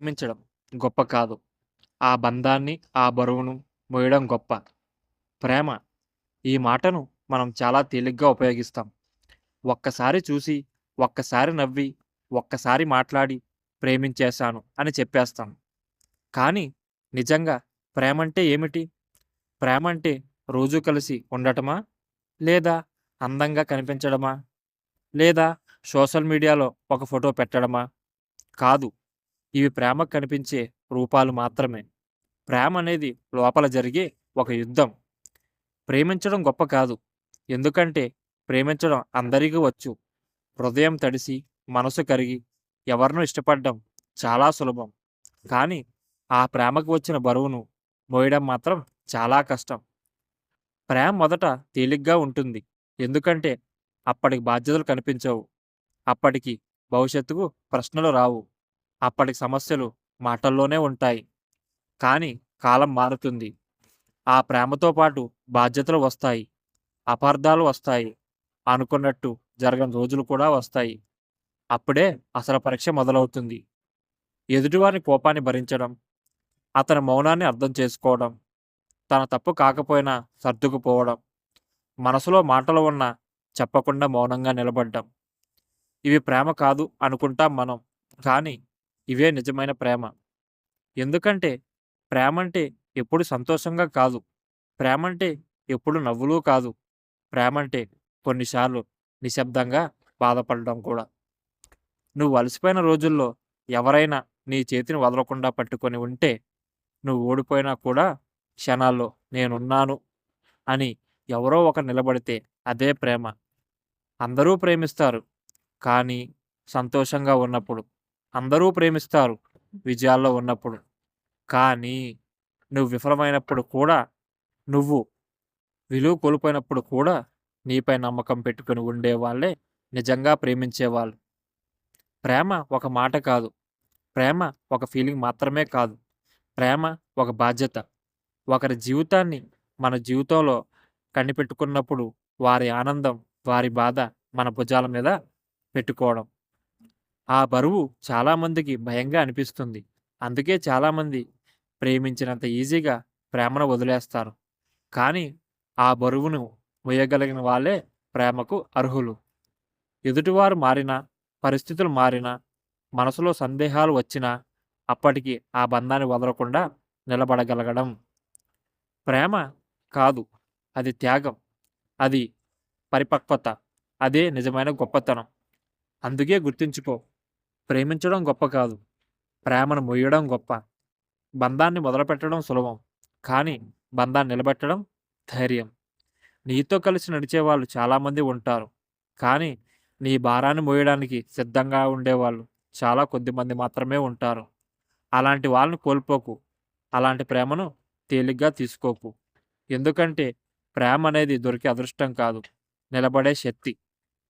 ప్రేమించడం గొప్ప కాదు. ఆ బంధాన్ని, ఆ బరువును మోయడం గొప్ప. ప్రేమ ఈ మాటను మనం చాలా తేలిగ్గా ఉపయోగిస్తాం. ఒక్కసారి చూసి, ఒక్కసారి నవ్వి, ఒక్కసారి మాట్లాడి ప్రేమించేశాను అని చెప్పేస్తాం. కానీ నిజంగా ప్రేమంటే ఏమిటి? ప్రేమ అంటే రోజూ కలిసి ఉండటమా? లేదా అందంగా కనిపించడమా? లేదా సోషల్ మీడియాలో ఒక ఫోటో పెట్టడమా? కాదు. ఇవి ప్రేమకు కనిపించే రూపాలు మాత్రమే. ప్రేమ అనేది లోపల జరిగే ఒక యుద్ధం. ప్రేమించడం గొప్ప కాదు. ఎందుకంటే ప్రేమించడం అందరికీ వచ్చు. హృదయం తడిసి, మనసు కరిగి ఎవరినో ఇష్టపడడం చాలా సులభం. కానీ ఆ ప్రేమకు వచ్చిన బరువును మోయడం మాత్రం చాలా కష్టం. ప్రేమ మొదట తేలిగ్గా ఉంటుంది. ఎందుకంటే అప్పటికి బాధ్యతలు కనిపించవు. అప్పటికి భవిష్యత్తుకు ప్రశ్నలు రావు. అప్పటికి సమస్యలు మాటల్లోనే ఉంటాయి. కానీ కాలం మారుతుంది. ఆ ప్రేమతో పాటు బాధ్యతలు వస్తాయి. అపార్థాలు వస్తాయి. అనుకున్నట్టు జరగని రోజులు కూడా వస్తాయి. అప్పుడే అసలు పరీక్ష మొదలవుతుంది. ఎదుటివారి కోపాన్ని భరించడం, అతని మౌనాన్ని అర్థం చేసుకోవడం, తన తప్పు కాకపోయినా సర్దుకుపోవడం, మనసులో మాటలు ఉన్నా చెప్పకుండా మౌనంగా నిలబడ్డం. ఇవి ప్రేమ కాదు అనుకుంటాం మనం. కానీ ఇవే నిజమైన ప్రేమ. ఎందుకంటే ప్రేమ అంటే ఎప్పుడు సంతోషంగా కాదు. ప్రేమ అంటే ఎప్పుడు నవ్వులు కాదు. ప్రేమ అంటే కొన్నిసార్లు నిశ్శబ్దంగా బాధపడడం కూడా. నువ్వు అలసిపోయిన రోజుల్లో ఎవరైనా నీ చేతిని వదలకుండా పట్టుకొని ఉంటే, నువ్వు ఓడిపోయినా కూడా క్షణాల్లో నేనున్నాను అని ఎవరో ఒక నిలబడితే అదే ప్రేమ. అందరూ ప్రేమిస్తారు. కానీ సంతోషంగా ఉన్నప్పుడు. అందరూ ప్రేమిస్తారు విజయాల్లో ఉన్నప్పుడు. కానీ నువ్వు విఫలమైనప్పుడు కూడా, నువ్వు విలువ కోల్పోయినప్పుడు కూడా నీపై నమ్మకం పెట్టుకొని ఉండేవాళ్ళే నిజంగా ప్రేమించేవాళ్ళు. ప్రేమ ఒక మాట కాదు. ప్రేమ ఒక ఫీలింగ్ మాత్రమే కాదు. ప్రేమ ఒక బాధ్యత. ఒకరి జీవితాన్ని మన జీవితంలో కనిపెట్టుకున్నప్పుడు వారి ఆనందం, వారి బాధ మన భుజాల మీద పెట్టుకోవడం. ఆ బరువు చాలామందికి భయంగా అనిపిస్తుంది. అందుకే చాలామంది ప్రేమించినంత ఈజీగా ప్రేమను వదిలేస్తారు. కానీ ఆ బరువును వేయగలిగిన వాళ్ళే ప్రేమకు అర్హులు. ఎదుటివారు మారినా, పరిస్థితులు మారినా, మనసులో సందేహాలు వచ్చినా అప్పటికి ఆ బంధాన్ని వదలకుండా నిలబడగలగడం. ప్రేమ కాదు. అది త్యాగం. అది పరిపక్వత. అదే నిజమైన గొప్పతనం. అందుకే గుర్తుంచుకో. ప్రేమించడం గొప్ప కాదు. ప్రేమను మొయ్యడం గొప్ప. బంధాన్ని మొదలుపెట్టడం సులభం. కానీ బంధాన్ని నిలబెట్టడం ధైర్యం. నీతో కలిసి నడిచేవాళ్ళు చాలామంది ఉంటారు. కానీ నీ భారాన్ని మోయడానికి సిద్ధంగా ఉండేవాళ్ళు చాలా కొద్దిమంది మాత్రమే ఉంటారు. అలాంటి వాళ్ళని కోల్పోకు. అలాంటి ప్రేమను తేలిగ్గా తీసుకోకు. ఎందుకంటే ప్రేమ అనేది దొరికే అదృష్టం కాదు. నిలబడే శక్తి.